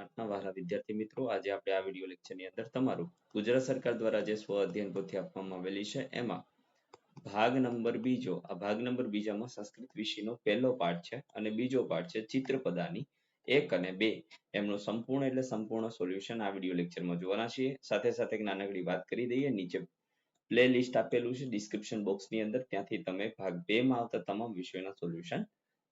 આઠના વહાલા વિદ્યાર્થી મિત્રો, આજે આપણે આ વીડિયો લેક્ચરની અંદર તમારું ગુજરાત સરકાર દ્વારા જે સ્વ અધ્યયન પોથી આપવામાં આવેલી છે, એમાં ભાગ નંબર બીજો, આ ભાગ નંબર બીજામાં સંસ્કૃત વિષયનો પહેલો પાઠ છે અને બીજો પાઠ છે ચિત્રપદાની એક અને બે. એમનું સંપૂર્ણ એટલે સંપૂર્ણ સોલ્યુશન આ વીડિયો લેક્ચરમાં જોવાના છીએ. સાથે સાથે એક નાનકડી વાત કરી દઈએ, નીચે પ્લે લિસ્ટ આપેલું છે ડિસ્ક્રિપ્શન બોક્સની અંદર. ત્યાંથી તમે ભાગ બે માં આવતા તમામ વિષયોના સોલ્યુશન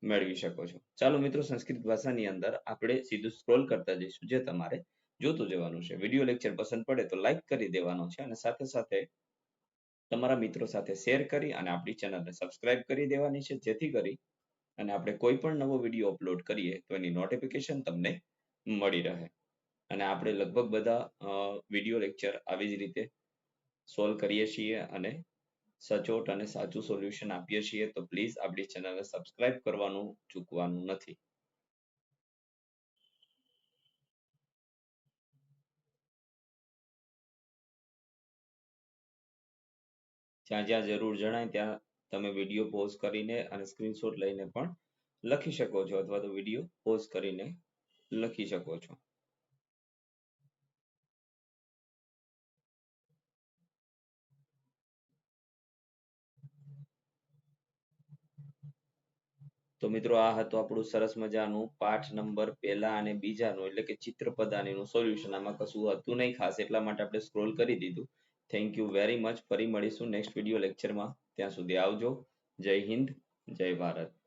મેળવી શકો છો. ચાલો મિત્રો, સંસ્કૃત ભાષાની અંદર આપણે સીધું સ્ક્રોલ કરતા જઈશું, જે તમારે જોતું જવાનું છે. વીડિયો લેક્ચર પસંદ પડે તો લાઈક કરી દેવાનો છે અને સાથે સાથે તમારા મિત્રો સાથે શેર કરી અને આપણી ચેનલને સબસ્ક્રાઇબ કરી દેવાની છે. જેથી કરી અને આપણે કોઈ પણ નવો વીડિયો અપલોડ કરીએ તો એની નોટિફિકેશન તમને મળી રહે. અને આપણે લગભગ બધા વીડિયો લેક્ચર આવી જ રીતે સોલ્વ કરીએ છીએ અને સચોટ અને સાચું સોલ્યુશન આપીએ છીએ, તો પ્લીઝ આપણી ચેનલને સબસ્ક્રાઇબ કરવાનું ચૂકવાનું નથી. જ્યાં જ્યાં જરૂર જણાય, ત્યાં તમે વીડિયો પોઝ કરીને અને સ્ક્રીનશોટ લઈને પણ લખી શકો છો, અથવા તો વીડિયો પોઝ કરીને લખી શકો છો. તો મિત્રો આ હતું આપણું સરસ મજાનું પાઠ નંબર પહેલા અને બીજાનું, એટલે કે ચિત્રપદાનીનું સોલ્યુશન આમાં કશું હતું નહીં ખાસ, એટલા માટે આપણે સ્ક્રોલ કરી દીધું. થેન્ક યુ વેરી મચ ફરી મળીશું નેક્સ્ટ વીડિયો લેક્ચરમાં ત્યાં સુધી આવજો. જય હિન્દ, જય ભારત.